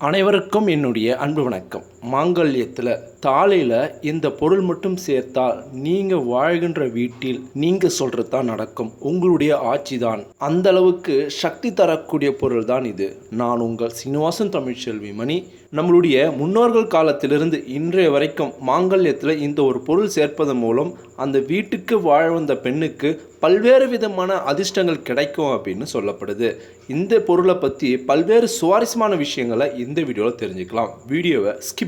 அனைவருக்கும் என்னுடைய அன்பு வணக்கம். மாங்கல்யத்தில் தாலையில் இந்த பொருள் மட்டும் சேர்த்தால் நீங்கள் வாழ்கின்ற வீட்டில் நீங்கள் சொல்கிறது தான் நடக்கும். உங்களுடைய ஆட்சி தான். அந்த அளவுக்கு சக்தி தரக்கூடிய பொருள் தான் இது. நான் உங்கள் சீனிவாசன் தமிழ்ச்செல்வி மணி. நம்மளுடைய முன்னோர்கள் காலத்திலிருந்து இன்றைய வரைக்கும் மாங்கல்யத்தில் இந்த ஒரு பொருள் சேர்ப்பதன் மூலம் அந்த வீட்டுக்கு வாழ வந்த பெண்ணுக்கு பல்வேறு விதமான அதிர்ஷ்டங்கள் கிடைக்கும் அப்படின்னு சொல்லப்படுது. இந்த பொருளை பற்றி பல்வேறு சுவாரஸ்யமான விஷயங்களை இந்த வீடியோவில் தெரிஞ்சுக்கலாம். வீடியோவை ஸ்கிப்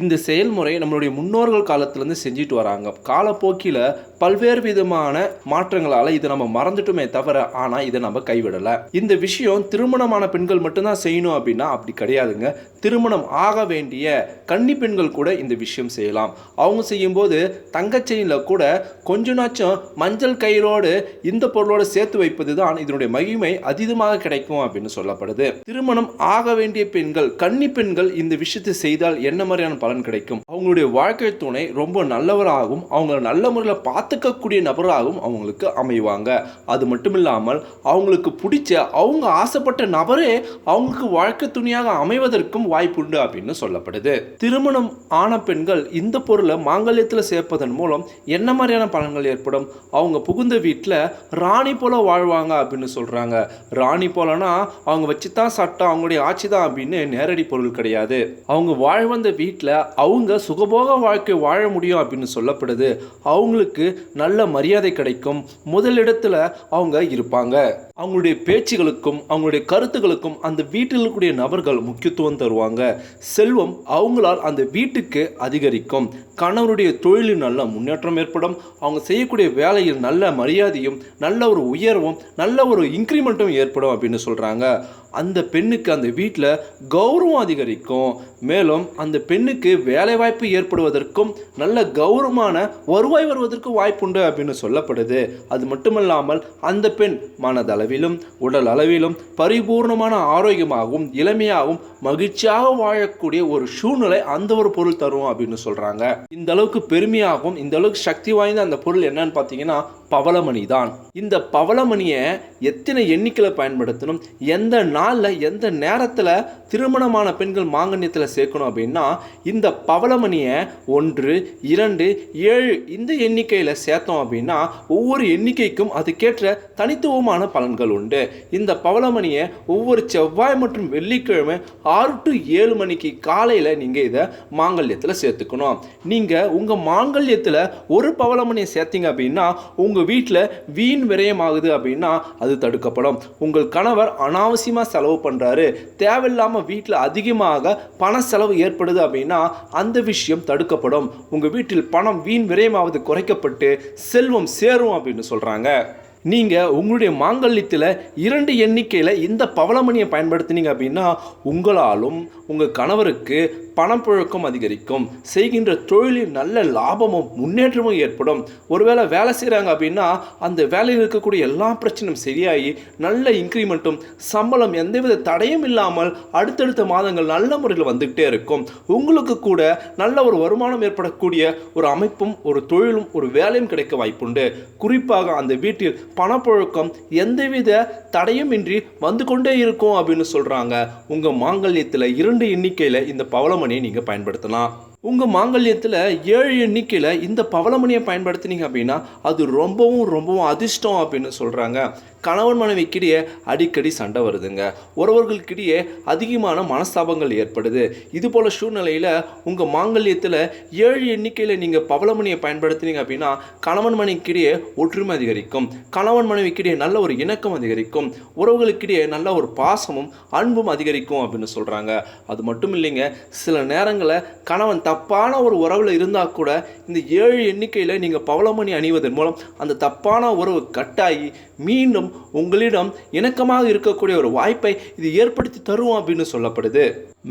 இந்த செயல்முறை நம்மளுடைய முன்னோர்கள் காலத்திலேருந்து செஞ்சுட்டு வராங்க. காலப்போக்கில் பல்வேறு விதமான மாற்றங்களால் இதை நம்ம மறந்துட்டுமே தவிர ஆனால் இதை நம்ம கைவிடலை. இந்த விஷயம் திருமணமான பெண்கள் மட்டும்தான் செய்யணும் அப்படின்னா அப்படி கிடையாதுங்க. திருமணம் ஆக வேண்டிய கன்னி பெண்கள் கூட இந்த விஷயம் செய்யலாம். அவங்க செய்யும்போது தங்கச்செயினில் கூட கொஞ்ச நாச்சும் மஞ்சள் கயிறோடு இந்த பொருளோடு சேர்த்து வைப்பது தான் இதனுடைய மகிமை அதீதமாக கிடைக்கும் அப்படின்னு சொல்லப்படுது. திருமணம் ஆக வேண்டிய பெண்கள் கன்னி பெண்கள் இந்த விஷயத்தை செய்தால் என்ன மாதிரியான பலன் கிடைக்கும். அவங்களுடைய வாழ்க்கை துணை ரொம்ப நல்லவராகவும் அவங்கள நல்ல முறையில் பார்த்துக்கக்கூடிய நபராகவும் அவங்களுக்கு அமைவாங்க. அது மட்டும் இல்லாமல் அவங்களுக்கு பிடிச்ச அவங்க ஆசைப்பட்ட நபரே அவங்களுக்கு வாழ்க்கை துணையாக அமைவதற்கும் வாய்ப்புண்டு அப்படின்னு சொல்லப்படுது. திருமணம் ஆன பெண்கள் இந்த பொருளை மாங்கல்யத்தில் சேர்ப்பதன் மூலம் என்ன மாதிரியான பலன்கள் ஏற்படும்? அவங்க புகுந்த வீட்டில் ராணி போல வாழ்வாங்க அப்படின்னு சொல்கிறாங்க ராணி போலனா அவங்க வச்சு தான் சட்டம் அவங்களுடைய ஆட்சி தான் அப்படின்னு நேரடி பொருள் கிடையாது. அவங்க வாழ்வந்த வீட்டில் அவங்க சுகபோக வாழ்க்கை வாழ முடியும் அப்படின்னு சொல்லப்படுது. அவங்களுக்கு நல்ல மரியாதை கிடைக்கும். முதலிடத்தில் அவங்க இருப்பாங்க. அவங்களுடைய பேச்சுகளுக்கும் அவங்களுடைய கருத்துகளுக்கும் அந்த வீட்டில் இருக்கக்கூடிய நபர்கள் முக்கியத்துவம் தருவாங்க. செல்வம் அவங்களால் அந்த வீட்டுக்கு அதிகரிக்கும். கணவருடைய தொழிலில் நல்ல முன்னேற்றம் ஏற்படும். அவங்க செய்யக்கூடிய வேலையில் நல்ல மரியாதையும் நல்ல ஒரு உயர்வும் நல்ல ஒரு இன்க்ரிமெண்ட்டும் ஏற்படும் அப்படின்னு சொல்கிறாங்க அந்த பெண்ணுக்கு அந்த வீட்டில் கௌரவம் அதிகரிக்கும். மேலும் அந்த பெண்ணுக்கு வேலைவாய்ப்பு ஏற்படுவதற்கும் நல்ல கௌரவமான வருவாய் வருவதற்கும் வாய்ப்புண்டு அப்படின்னு சொல்லப்படுது. அது மட்டுமல்லாமல் அந்த பெண் அளவிலும் உடல் அளவிலும் பரிபூர்ணமான ஆரோக்கியமாகவும் இளமையாகவும் மகிழ்ச்சியாக வாழக்கூடிய ஒரு சூழ்நிலை அந்த ஒரு பொருள் தரும் அப்படின்னு சொல்கிறாங்க இந்த அளவுக்கு பெருமையாகவும் இந்த அளவுக்கு சக்தி வாய்ந்த அந்த பொருள் என்னன்னு பார்த்தீங்கன்னா பவளமணி தான். இந்த பவளமணியை எத்தனை எண்ணிக்கையில் பயன்படுத்தணும்? எந்த நாளில் எந்த நேரத்தில் திருமணமான பெண்கள் மாங்கன்யத்தில் சேர்க்கணும் அப்படின்னா இந்த பவளமணியை ஒன்று இரண்டு ஏழு இந்த எண்ணிக்கையில் சேர்த்தோம் அப்படின்னா ஒவ்வொரு எண்ணிக்கைக்கும் அதுக்கேற்ற தனித்துவமான பலன்கள் உண்டு. இந்த பவளமணியை ஒவ்வொரு செவ்வாய் மற்றும் வெள்ளிக்கிழமை ஆறு டு ஏழு மணிக்கு காலையில் நீங்கள் இதை மாங்கல்யத்தில் சேர்த்துக்கணும். நீங்கள் உங்கள் மாங்கல்யத்தில் ஒரு பவளமணியை சேர்த்தீங்க அப்படின்னா உங்கள் உங்கள் வீட்டில் வீண் விரயமாகுது அப்படின்னா அது தடுக்கப்படும். உங்கள் கணவர் அனாவசியமாக செலவு பண்ணுறாரு தேவையில்லாமல் வீட்டில் அதிகமாக பண செலவு ஏற்படுது அப்படின்னா அந்த விஷயம் தடுக்கப்படும். உங்கள் வீட்டில் பணம் வீண் விரயமாவது குறைக்கப்பட்டு செல்வம் சேரும் அப்படின்னு சொல்கிறாங்க நீங்கள் உங்களுடைய மாங்கல்யத்தில் இரண்டு எண்ணிக்கையில் இந்த பவளமணியை பயன்படுத்தினீங்க அப்படின்னா உங்களாலும் உங்கள் கணவருக்கு பணப்புழக்கம் அதிகரிக்கும். செய்கின்ற தொழிலில் நல்ல லாபமும் முன்னேற்றமும் ஏற்படும். ஒருவேளை வேலை செய்கிறாங்க அப்படின்னா அந்த வேலையில் இருக்கக்கூடிய எல்லா பிரச்சனையும் சரியாகி நல்ல இன்க்ரிமெண்ட்டும் சம்பளம் எந்தவித தடையும் இல்லாமல் அடுத்தடுத்த மாதங்கள் நல்ல முறையில் வந்துக்கிட்டே இருக்கும். உங்களுக்கு கூட நல்ல ஒரு வருமானம் ஏற்படக்கூடிய ஒரு அமைப்பும் ஒரு தொழிலும் ஒரு வேலையும் கிடைக்க வாய்ப்புண்டு. குறிப்பாக அந்த வீட்டில் பணப்புழக்கம் எந்தவித தடையும் இன்றி வந்து கொண்டே இருக்கும் அப்படின்னு சொல்கிறாங்க உங்கள் மாங்கல்யத்தில் இரண்டு எண்ணிக்கையில் இந்த பவளமணியை நீங்கள் பயன்படுத்தலாம். உங்கள் மாங்கல்யத்தில் ஏழு எண்ணிக்கையில் இந்த பவளமணியை பயன்படுத்தினீங்க அப்படின்னா அது ரொம்பவும் ரொம்பவும் அதிர்ஷ்டம் அப்படின்னு சொல்கிறாங்க கணவன் மனைவிக்கிடையே அடிக்கடி சண்டை வருதுங்க. உறவர்களுக்கிடையே அதிகமான மனஸ்தாபங்கள் ஏற்படுது. இது போல் சூழ்நிலையில் உங்கள் மாங்கல்யத்தில் ஏழு எண்ணிக்கையில் நீங்கள் பவளமணியை பயன்படுத்தினீங்க அப்படின்னா கணவன் மனைவிக்கிடையே ஒற்றுமை அதிகரிக்கும். கணவன் மனைவிக்கிடையே நல்ல ஒரு இணக்கம் அதிகரிக்கும். உறவுகளுக்கிடையே நல்ல ஒரு பாசமும் அன்பும் அதிகரிக்கும் அப்படின்னு சொல்கிறாங்க அது மட்டும் இல்லைங்க சில நேரங்களில் கணவன் தப்பான ஒரு உறவில் இருந்தால் கூட இந்த ஏழு எண்ணிக்கையில் நீங்கள் பவளமணி அணிவதன் மூலம் அந்த தப்பான உறவு கட்டாகி மீண்டும் உங்களிடம் இணக்கமாக இருக்கக்கூடிய ஒரு வாய்ப்பை இது ஏற்படுத்தி தரும் அப்படின்னு சொல்லப்படுது.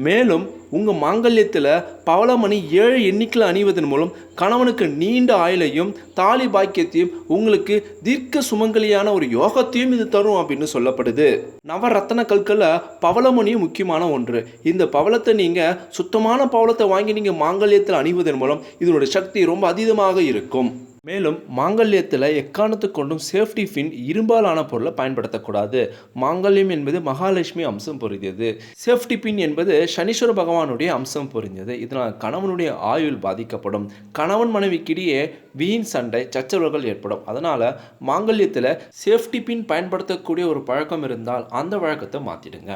மேலும் உங்கள் மாங்கல்யத்தில் பவளமணி ஏழு எண்ணிக்கையில் அணிவதன் மூலம் கணவனுக்கு நீண்ட ஆயுளையும் தாலி பாக்கியத்தையும் உங்களுக்கு தீர்க்க சுமங்கலியான ஒரு யோகத்தையும் இது தரும் அப்படின்னு சொல்லப்படுது. நவரத்தன கற்களில் பவளமணியும் முக்கியமான ஒன்று. இந்த பவளத்தை நீங்கள் சுத்தமான பவளத்தை வாங்கி நீங்கள் மாங்கல்யத்தில் அணிவதன் மூலம் இதனுடைய சக்தி ரொம்ப அதீதமாக இருக்கும். மேலும் மாங்கல்யத்தில் எக்காரணத்து கொண்டும் சேஃப்டி ஃபின் இரும்பாலான பொருளை பயன்படுத்தக்கூடாது. மாங்கல்யம் என்பது மகாலட்சுமி அம்சம் பொருந்தியது. சேஃப்டி பின் என்பது சனீஸ்வர பகவானுடைய அம்சம் பொருந்தியது. இதனால் கணவனுடைய ஆயுள் பாதிக்கப்படும். கணவன் மனைவிக்கிடையே வீண் சண்டை சச்சரவுகள் ஏற்படும். அதனால் மாங்கல்யத்தில் சேஃப்டி பின் பயன்படுத்தக்கூடிய ஒரு பழக்கம் இருந்தால் அந்த வழக்கத்தை மாற்றிடுங்க